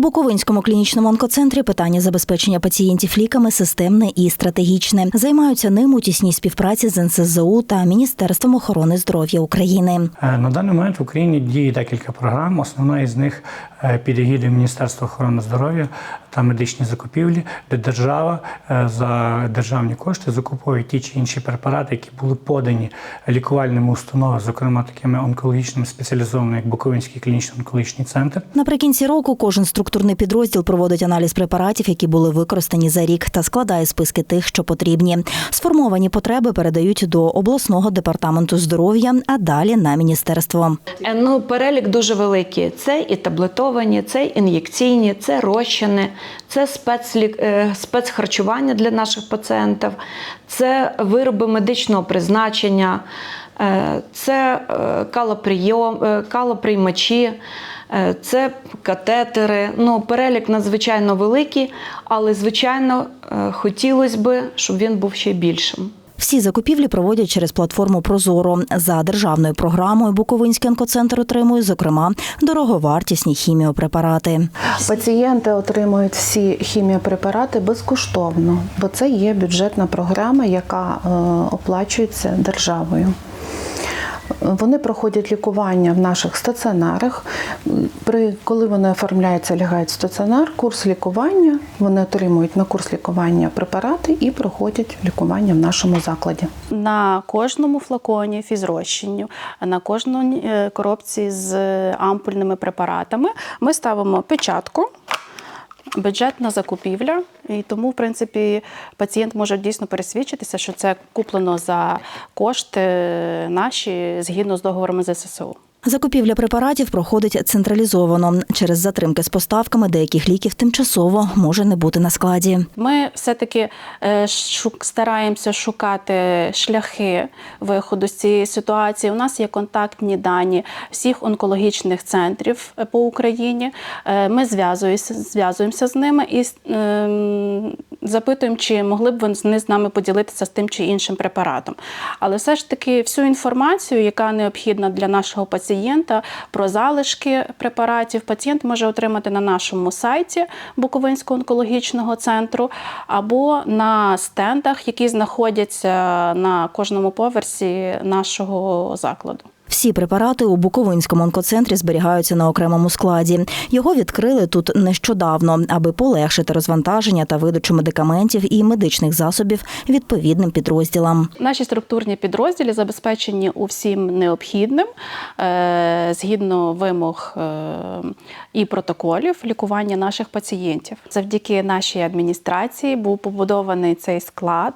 Буковинському клінічному онкоцентрі питання забезпечення пацієнтів ліками системне і стратегічне. Займаються ним у тісній співпраці з НСЗУ та Міністерством охорони здоров'я України. Е, На даний момент в Україні діє декілька програм. Основна із них е, під егідою Міністерства охорони здоров'я та медичні закупівлі, де держава е, за державні кошти закуповує ті чи інші препарати, які були подані лікувальними установами, зокрема такими онкологічними спеціалізованими, як Буковинський клінічний онкологічний центр. Наприкінці року кожен структурний підрозділ проводить аналіз препаратів, які були використані за рік, та складає списки тих, що потрібні. Сформовані потреби передають до обласного департаменту здоров'я, а далі на міністерство. Е, Ну, перелік дуже великий. Це і таблетовані, це і ін'єкційні, це розчини, це спецлік, е, спецхарчування для наших пацієнтів, це вироби медичного призначення, е, це е, калоприймачі. Це катетери. Ну, перелік надзвичайно великий, але, звичайно, хотілося б, щоб він був ще більшим. Всі закупівлі проводять через платформу Прозоро. За державною програмою Буковинський онкоцентр отримує, зокрема, дороговартісні хіміопрепарати. Пацієнти отримують всі хіміопрепарати безкоштовно, бо це є бюджетна програма, яка е, оплачується державою. Вони проходять лікування в наших стаціонарах. При коли вони оформляються, лягають в стаціонар, курс лікування. Вони отримують на курс лікування препарати і проходять лікування в нашому закладі. На кожному флаконі фізрозчинню, на кожній е, коробці з ампульними препаратами ми ставимо печатку. Бюджетна закупівля, і тому, в принципі, пацієнт може дійсно пересвідчитися, що це куплено за кошти наші згідно з договорами з ССО. Закупівля препаратів проходить централізовано. Через затримки з поставками деяких ліків тимчасово може не бути на складі. Ми все-таки е, стараємося шукати шляхи виходу з цієї ситуації. У нас є контактні дані всіх онкологічних центрів е, по Україні. Е, Ми зв'язуємося, зв'язуємося з ними і ем, запитуємо, чи могли б вони з нами поділитися з тим чи іншим препаратом. Але все ж таки всю інформацію, яка необхідна для нашого пацієнта про залишки препаратів, пацієнт може отримати на нашому сайті Буковинського онкологічного центру або на стендах, які знаходяться на кожному поверсі нашого закладу. Всі препарати у Буковинському онкоцентрі зберігаються на окремому складі. Його відкрили тут нещодавно, аби полегшити розвантаження та видачу медикаментів і медичних засобів відповідним підрозділам. Наші структурні підрозділі забезпечені усім необхідним е, згідно вимог е, і протоколів лікування наших пацієнтів. Завдяки нашій адміністрації був побудований цей склад,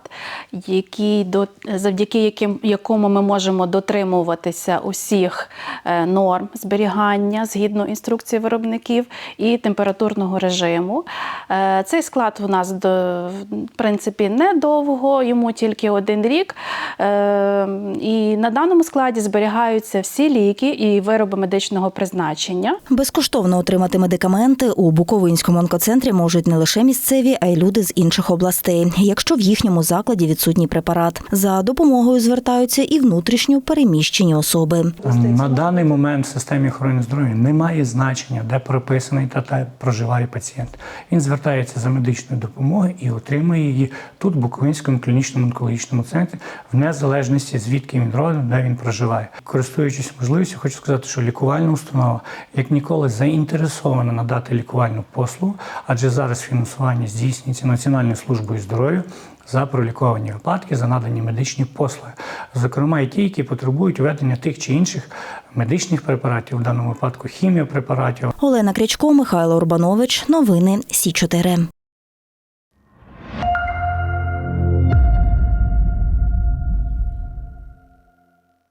який до завдяки яким якому ми можемо дотримуватися усіх е, норм зберігання згідно інструкції виробників і температурного режиму. Е, Цей склад у нас в принципі недовго, йому тільки один рік. Е, І на даному складі зберігаються всі ліки і вироби медичного призначення. Безкоштовно отримати медикаменти у Буковинському онкоцентрі можуть не лише місцеві, а й люди з інших областей, якщо в їхньому закладі відсутній препарат. За допомогою звертаються і внутрішньо переміщені особи. На даний момент в системі охорони здоров'я немає значення, де прописаний та де проживає пацієнт. Він звертається за медичною допомогою і отримує її тут, в Буковинському клінічному онкологічному центрі, в незалежності звідки він родом, де він проживає. Користуючись можливістю, хочу сказати, що лікувальна установа як ніколи заінтересована надати лікувальну послугу, адже зараз фінансування здійснюється Національною службою здоров'я за проліковані випадки, за надані медичні послуги, зокрема і ті, які потребують введення тих чи інших медичних препаратів, в даному випадку хіміопрепаратів. Олена Крячко, Михайло Урбанович. Новини Сі 4